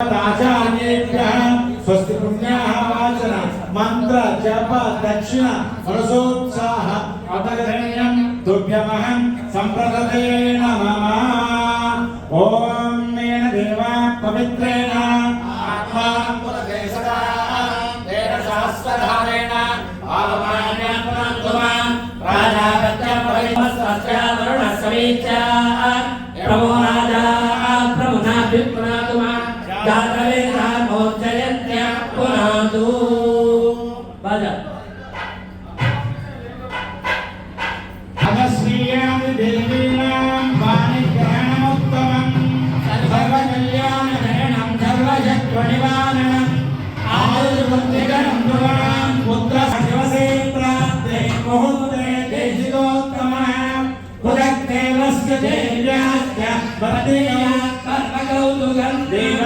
राजान्येभ्यः स्वस्ति पुण्याः वाचना मन्त्र जप, दक्षिण मनसोत्साह अपगरणीयं तुभ्यमहं सम्प्रदते देवा पवित्रेण। आत्मा पुरते राजा प्रत्यापरिमस्वस्य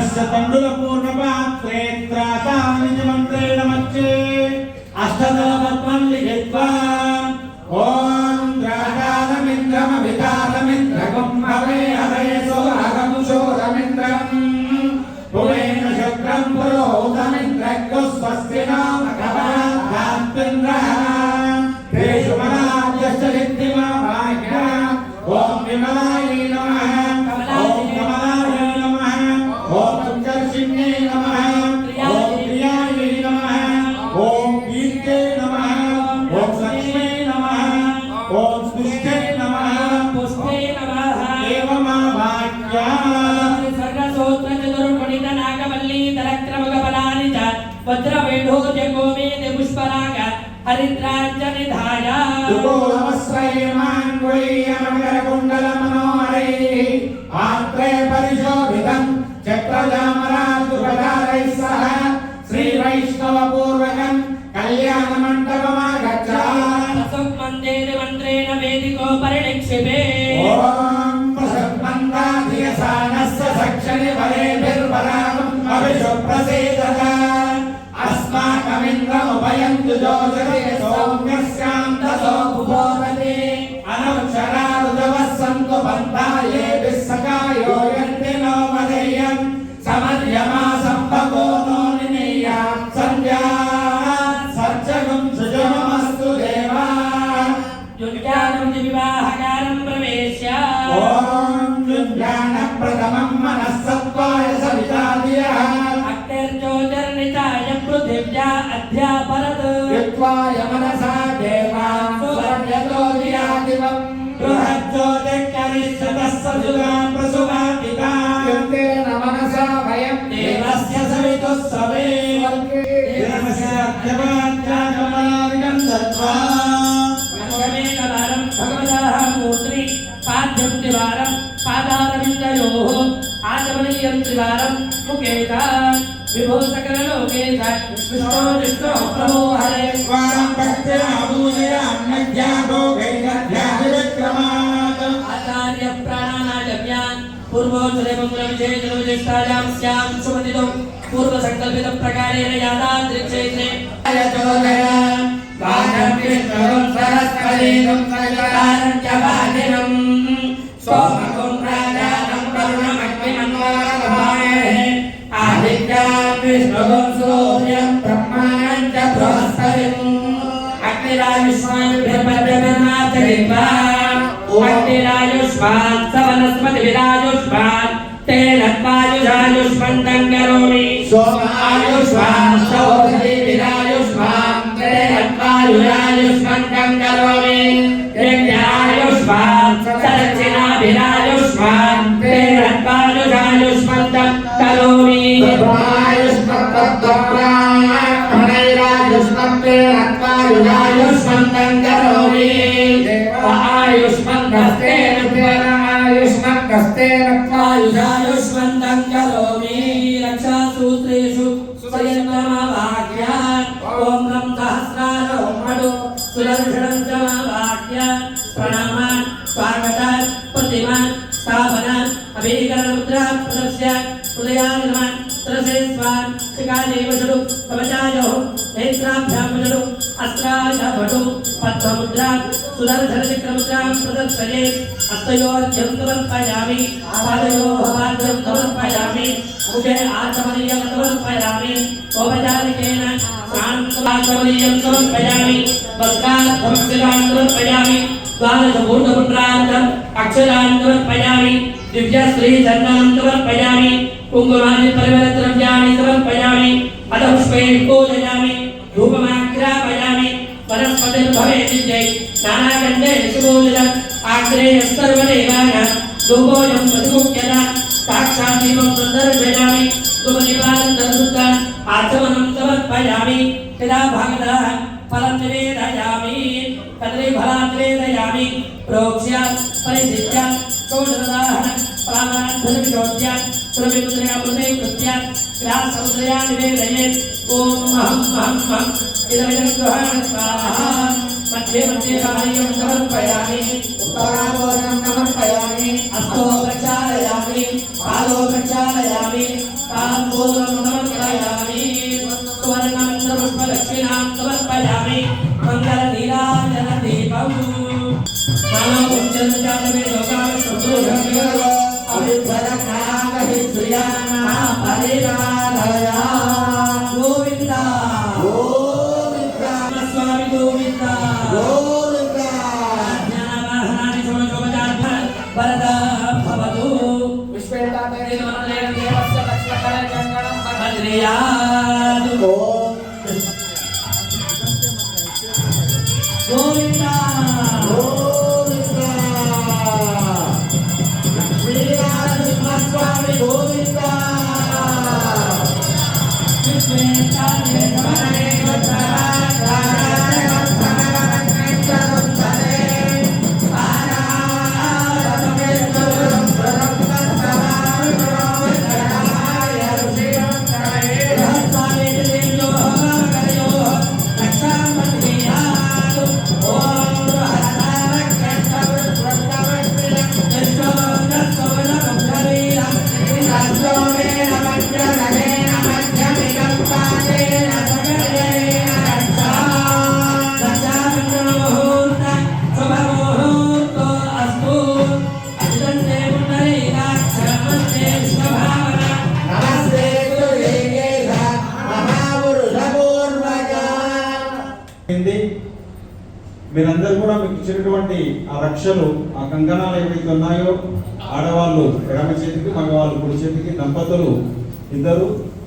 దేవస్య తండుల పూర్ణపాత్రే త్రాతానిజ మంత్రేణ మధ్యే అష్టదల పద్మం లిఖిత్వా హరిద్రాంచ నిధాయ ఆత్రే పరిశోభితం చక్రజామరాజుపదారై సహ శ్రీ వైష్ణవ పూర్వకం కళ్యాణ మంటపమాగచ్చ మందేన మంత్రేణ వేదికో పరిణిక్షిపే ఓం ప్రసన్మందాధియసానస్య సక్షని వరేభిర్వరాగం అవిషు त्रिवारं पादारविन्दयोः आचमनीयं त्रिवारं मुखे च विभूषकरलोके च विष्णो विष्णो प्रभो हरे। स्वां भक्त्याभूषयान्नध्याभोगैरध्याभिविक्रमात् आचार्यप्राणानागम्यान् पूर्वोत्तरमङ्गलविजयजनविजिष्टायां स्यां सुमतितुं पूर्वसङ्कल्पितप्रकारेण यादाद्रिक्षेत्रे। अयतोदया वानम् विष्णुं सरस्वतीं सङ्कटारञ्च वादिनम् సోమకం రాజానం కరుణమగ్నిమన్వారభాయే. ఆదిత్యాం విష్ణుం సూర్యం బ్రహ్మాణం చ బృహస్పతిం. అగ్నిరాయుష్మాన్ అగ్నిరాయుష్మాన్ సవనస్పతి విరాయుష్మాన్. తేన వాయుషాయుష్మంతం కరోమి. సోమాయుష్మాన్ रक्तायुषायुष्मन्दं करोमि रक्षासूत्रेषु सुपर्यन्तमवाक्य ॐ रं सहस्रार ओमडु सुदर्शनं च वाक्य प्रणमान् स्वागतान् प्रतिमान् स्थापनान् अभिकरणमुद्रां प्रदर्श्य उदयानिर्मान् सरसे स्वान् शिकालेव षडु कवचायोः नेत्राभ्यां षडु अस्त्राय भटु पद्ममुद्रा सुदर्शनचक्रमुद्रां प्रदर्शये हस्तयोर्घ्यं समर्पयामि पादयोः पाद्यं समर्पयामि मुखे आचमनीयं समर्पयामि औपचारिकेन स्नानमाचमनीयं समर्पयामि वस्त्रार्थमक्षरान् समर्पयामि द्वादशभूतपुत्रार्थम् अक्षरान् समर्पयामि दिव्यश्रीचन्दनं समर्पयामि कुङ्कुमादि परिमलद्रव्याणि समर्पयामि अधपुष्पैः पूजयामि धूपमाग्रापयामि वनस्पतिर्भवेत् विद्यै नानागन्धे सुपूजितम् आग्नेयः सर्वदेवानां धूपोऽयं प्रतिमुख्यत साक्षात् दीपं सन्दर्शयामि धूपदीपानं दर्शुतान् आचमनं समर्पयामि यदा भगतः फलं निवेदयामि कदलीफलान् निवेदयामि प्रोक्ष्य परिशिष्य षोडशदाहन प्राणान्धनविशोध्य सुरभिमुद्रयामृते कृत्य ग्रासमुद्रया निवेदयेत् ఓం అహం అహం అహం ఇదమిదం గ్రహాణ స్వాహ మధ్యే మధ్యే కాయం సమర్పయామి ఉత్తరాభోజనం సమర్పయామి అస్తో ప్రచారయామి పాలో ప్రచారయామి తాంబూలం సమర్పయామి సువర్ణమంత్ర పుష్పలక్ష్మీనాం సమర్పయామి మంగళ నీరాజన దీపం మనం ఉచ్చంతామే లోకాలు సంతోషంగా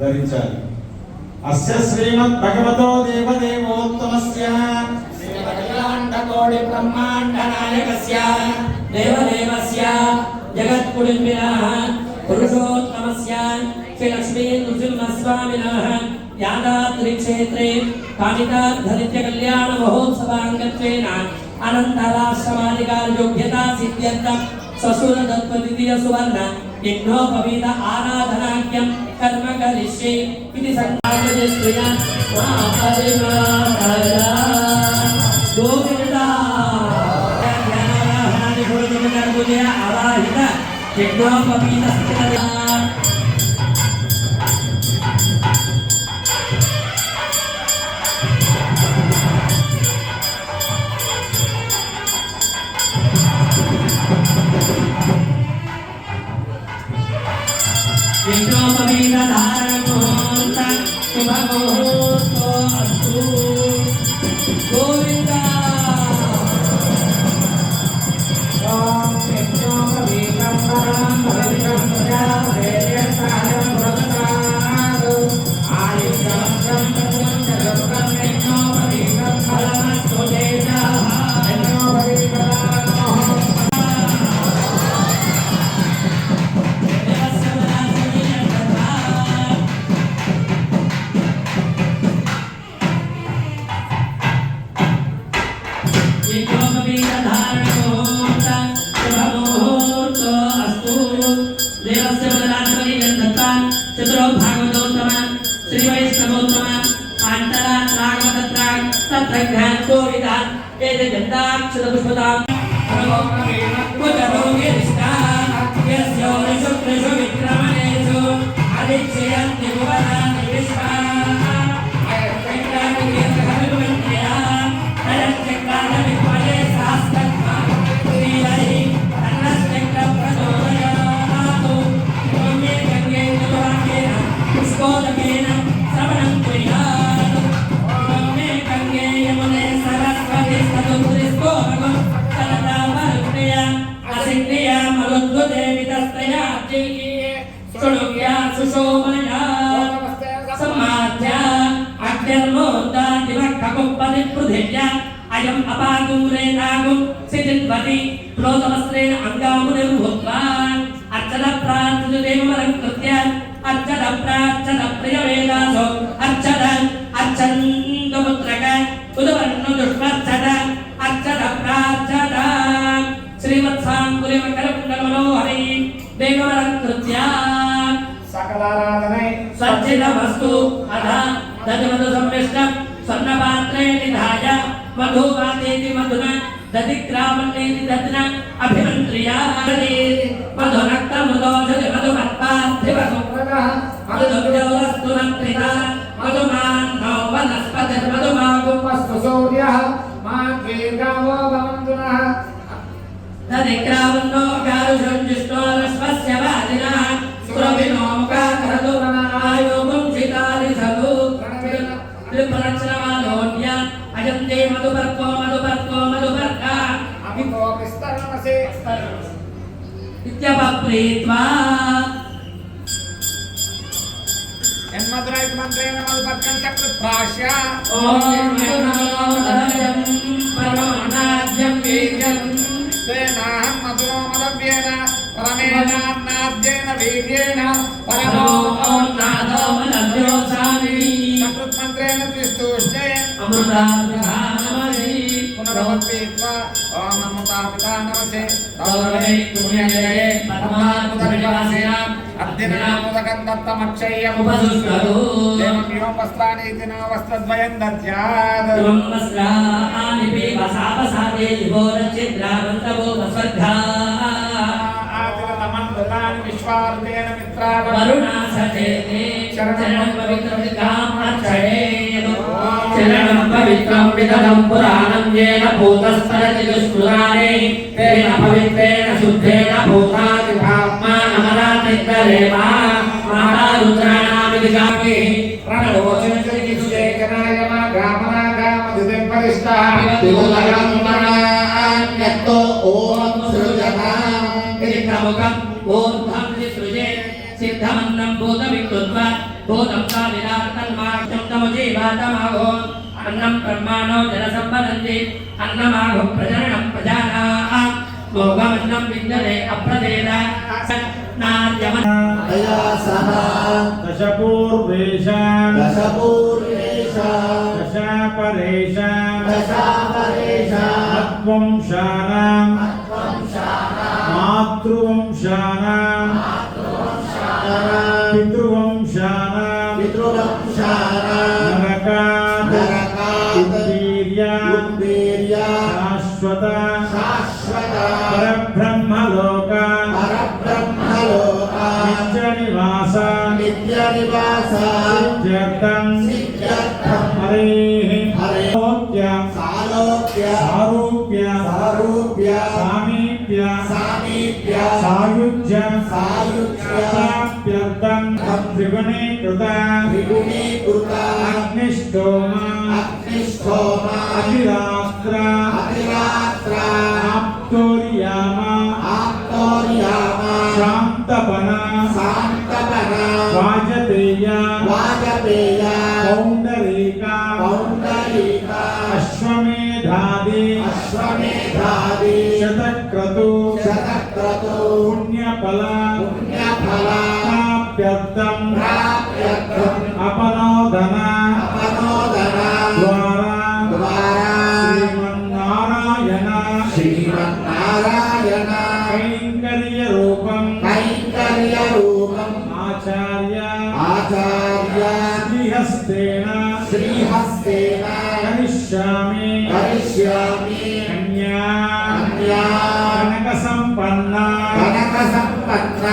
ధరించాలి. అస్య శ్రీమద్ భగవతో దేవదేవోత్తమస్య. శ్రీమదఖిలాండకోటి బ్రహ్మాండ నాయకస్య దేవదేవస్య జగత్కుటుంబినః పురుషోత్తమస్య శ్రీ లక్ష్మీ నృసింహస్వామినः యాదాద్రిక్షేత్రే కామితార్థనిత్య కళ్యాణ మహోత్సవాంగత్వేన అనంతరాశ్రమాధికార అనంతరాశ్రమాధికారయోగ్యతా సిద్ధ్యర్థం ససుర ద్వితీయ సువర్ణ యజ్ఞోపవీత ఆరాధనాఖ్యం కర్మ కలిష్యే ఇది సంతాపజస్త్రియ చేస్తున్న. పరిమాణయ గోవింద. ధ్యానవాహనాన్ని గురుతుమగారు పూజయ అవాహిత యజ్ఞోపవీత స్థిత యజ్ఞోపవీత ధారణముహూర్త తత్రజ్ఞాన్ కోవిదాన్ వేద గంధాక్షర పుష్పదాం కుజరోగే నిష్ఠాన్ యస్యోనిషు త్రిషు విక్రమణేషు అధిక్షయంతి భువనాని విశ్వాన్ వెంకటాద్రి अयम् अपागुरेणागुं सिद्धिन्वति प्रोतवस्त्रेण अङ्गामुनिर्भूत्वान् अर्चनप्रार्थदेवमलङ्कृत्य अर्चनप्रार्चनप्रियवेदासो మధున దధిగ్రామణేతి దధ్న అభిమంత్రియా మధునక్తమృదోషది మధుమత్పార్థివ మధుదుర్యోరస్తు నంత్రిత మధుమాన్నో వనస్పతి మధుమాగు ఉపస్తు సూర్య మా దీర్ఘావో భవంతునః దధిగ్రామన్నో గారుషం జిష్ణోరస్వస్య వాదిన సురభినో ముఖాకరదు ఆయోగం చితారిసలు విపరక్షణమాలోన్య అజంతే మధుపర్కో మధుపర్కో మదవ్యేన పరమేనాన్నాద్యేన వీర్యేణ పరమో ఓం నాదో మనవ్యోసామి చక్రుత్మంత్రేణ త్రిస్తూష్ణే అమృతాభిధానమసి ఓం నమతాపితా నమసే గౌరవే పుణ్యజయే పరమాత్మవిలాసేన అర్ధినాముదకం దత్తమక్షయ్యం ఉపసుష్కరు దేవ్యోపస్త్రానీతి నో వస్త్రద్వయం దద్యాద్ ఇవం వస్త్రాణి పీవసాపసాదే యువోరచిద్రావంతవో వస్వర్గా ఆదిరతమన్వితాని విశ్వార్తేన మిత్రాగ వరుణాసచేతే చరణం పవిత్రం విద్యామర్చయేదు పవిత్రం విదలం పురాణం येन భూతస్మరతి దుష్కృతాని తేన పవిత్రేణ శుద్ధేన భూతాది భాగ్మానమరాతిగ్రరేవా మాతా రుద్రాణామిదిగామి ప్రణవోచనచరికి భూతమికృత్వ భూతం సావిరాతన్మాక్షం తముజీవాతమాగో అన్నం బ్రహ్మాణో జనసంపదంతి అన్నమాగో ప్రజననం ప్రజానాః భోగమన్నం విద్యతే అప్రదేద నార్యమన్ దయా సహ దశపూర్వేషాం దశపూర్వేషాం దశాపరేషాం దశాపరేషాం మద్వంశానాం మాతృవంశానాం పితృవంశానాం सिद्ध्यर्थं हरे हरोक्य सारूप्य सारूप्य सामीप्य सामीप्य सायुज्य सायुज्य प्राप्त्यर्थं त्रिगुणीकृता त्रिगुणीकृता अग्निष्ठोमा अग्निष्ठोमा अभिरा వాజపేయ వాజపేయ పౌండరీక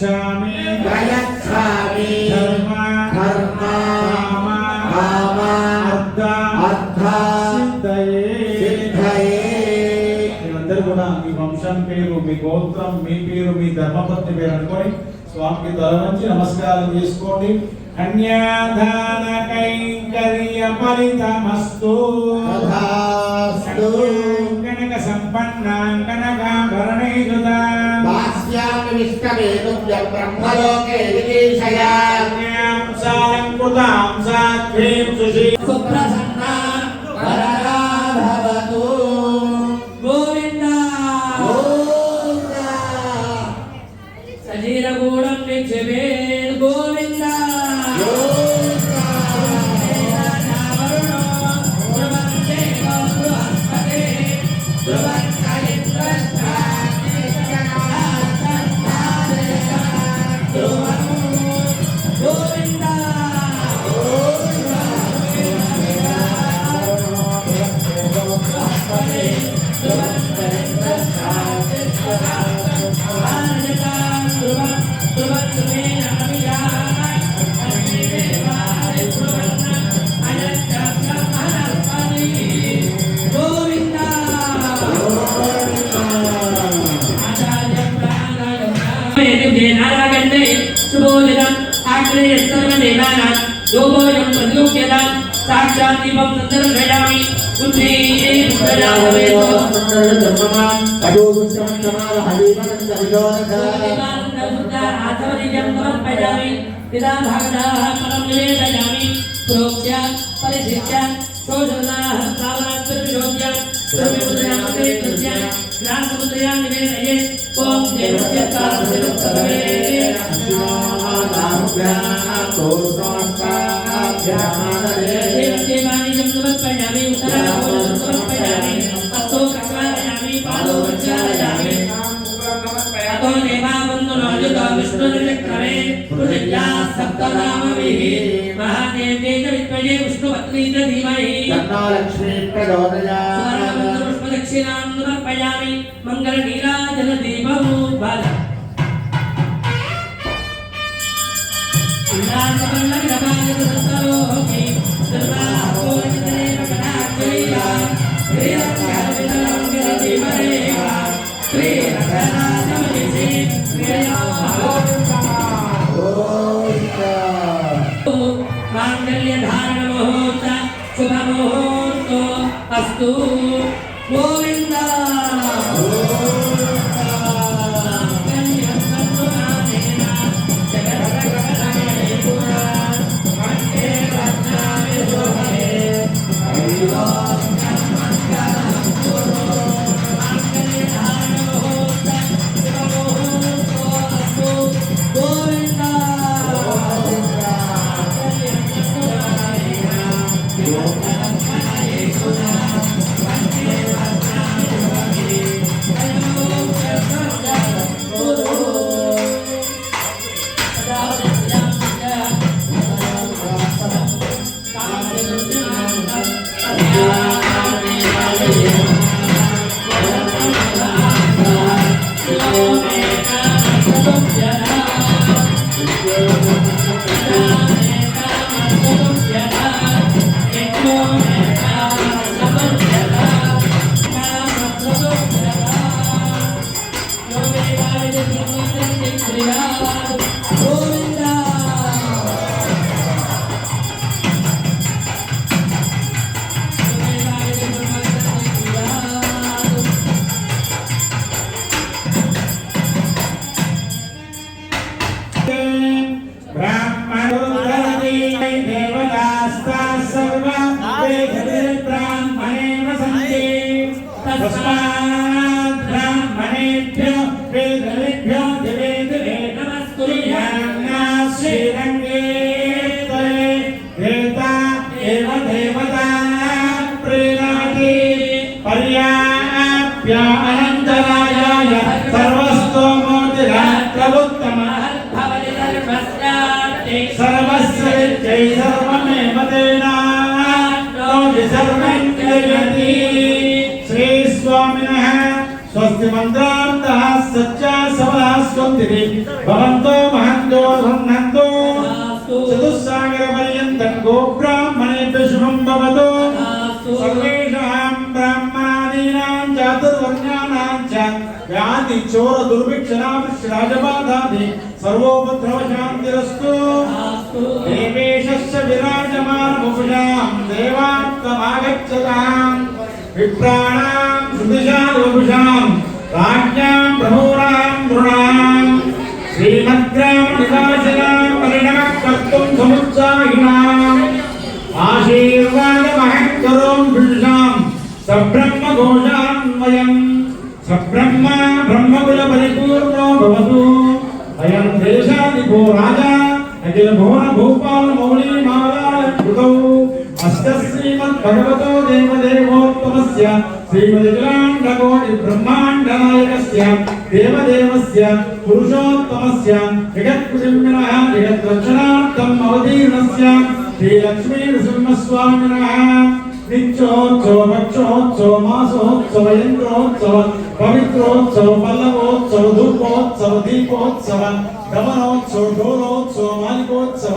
ప్రయచ్ఛామి ప్రయచ్ఛామి ధర్మ. ధర్మ. కామ. కామ. అర్థ. అర్థ. సిద్ధయే. సిద్ధయే. మీరందరూ కూడా మీ వంశం పేరు మీ గోత్రం మీ పేరు మీ ధర్మపత్ని పేరు అనుకొని స్వామికి తల నమస్కారం చేసుకోండి. కన్యాదాన కైంకర్య ఫలితమస్తు కనక సంపన్నాం కనకాభరణైరుదా భాస్యామి విష్ణవేతుభ్యం బ్రహ్మలోకే విదేశయా సాలంకృతాం సాధ్వీం సుషీ సుప్రసన్నా వరదా भाषाः परं निवेदयामि प्रोक्ष्य परिशिष्य शोधनाः प्रावणात्तुर्विशोक्य द्रव्यमुद्रयामते कृत्य ग्रासमुद्रया निवेदये ॐ देवस्य कालसिरुक्तवे देवदेवानि जम्बुवत्पर्यामि उत्तरा పుష్పదక్షిణాంగర్పయామి మంగళ నీరాజన దీపము బాల ఉల్లాసపల్ల రమాగత Lord. स्वस्ति मन्त्रान्तः सच्चा सबला स्वन्तिरे भवन्तो महन्तो सन्नन्तो चतुस्सागरपर्यन्तं गोब्राह्मणेभ्य शुभं भवतु सर्वेषां ब्राह्मणादीनां चातुर्वर्ण्याणां च व्याधि चोर दुर्भिक्षणाभिश्च राजबाधादि सर्वोपद्रवशान्तिरस्तु देवेशस्य विराजमानमुपुषां देवात्तमागच्छताम् తథాస్తు దేవేశస్య విరాజమానముపుషాం దేవాత్తమాగచ్చతాం విప్రాణాం సుదిశాలుపుషాం రాజ్యాం ప్రమూరాం నృణాం శ్రీమద్గ్రామ నివాసినాం పరిణమ కర్తుం సముత్సాహినాం ఆశీర్వాదమహంకరోం పురుషాం సబ్రహ్మ ఘోషాన్వయం సబ్రహ్మ బ్రహ్మకుల పరిపూర్ణో భవతు అయం దేశాదిభో రాజా అఖిల భువన భూపాల అష్ట శ్రీమద్ భగవతో దేవదేవోత్తమస్య శ్రీమదిలాండకోటి బ్రహ్మాండ నాయకస్య దేవదేవస్య పురుషోత్తమస్య జగత్కుటుంబినః జగద్రక్షణార్థం అవతీర్ణస్య శ్రీలక్ష్మీ నృసింహస్వామినః నిత్యోత్సవ భక్షోత్సవ మాసోత్సవ యంత్రోత్సవ పవిత్రోత్సవ పల్లవోత్సవ ధూపోత్సవ దీపోత్సవ గమనోత్సవ ఢోలోత్సవ మాలికోత్సవ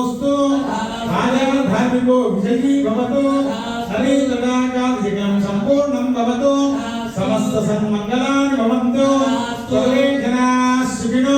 నిరవద్రవోస్తు రాజా ధార్మికో విజయీ భవతు హరితడాకాదికం సంపూర్ణం భవతు సమస్త సన్మంగళాని భవంతు సర్వే జనా సుఖినో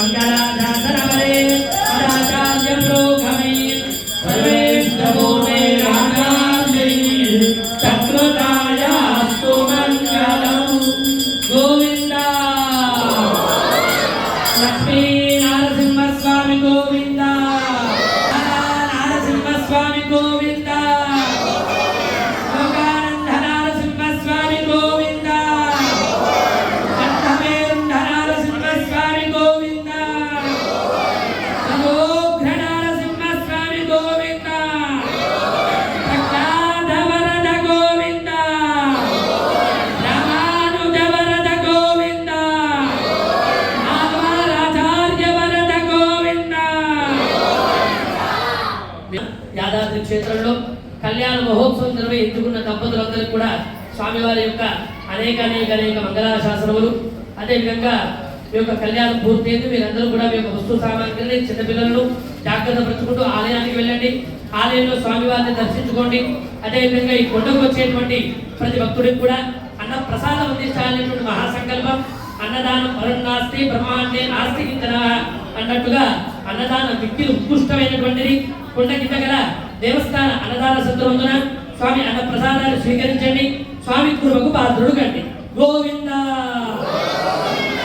మంగళం దంపతులందరూ కూడా స్వామివారి యొక్క అనేక అనేక అనేక మంగళాశాసనములు అదేవిధంగా మీ యొక్క కళ్యాణం పూర్తయింది మీరందరూ కూడా మీ యొక్క వస్తు సామాగ్రిని చిన్నపిల్లలను జాగ్రత్త పరుచుకుంటూ ఆలయానికి వెళ్ళండి. ఆలయంలో స్వామివారిని దర్శించుకోండి. అదేవిధంగా ఈ కొండకు వచ్చేటువంటి ప్రతి భక్తుడికి కూడా అన్న ప్రసాదం అందించాలనేటువంటి మహాసంకల్పం అన్నదానం పరన్నాస్తి బ్రహ్మాండే నాస్తి కిందన అన్నట్టుగా అన్నదానం మిక్కిలి ఉత్కృష్టమైనటువంటిది. కొండ కింద గల దేవస్థాన అన్నదాన సందర్భంగా స్వామి అన్న ప్రసాదాలు స్వీకరించండి. స్వామి కృపకు పాత్రుడు కండి. గోవిందా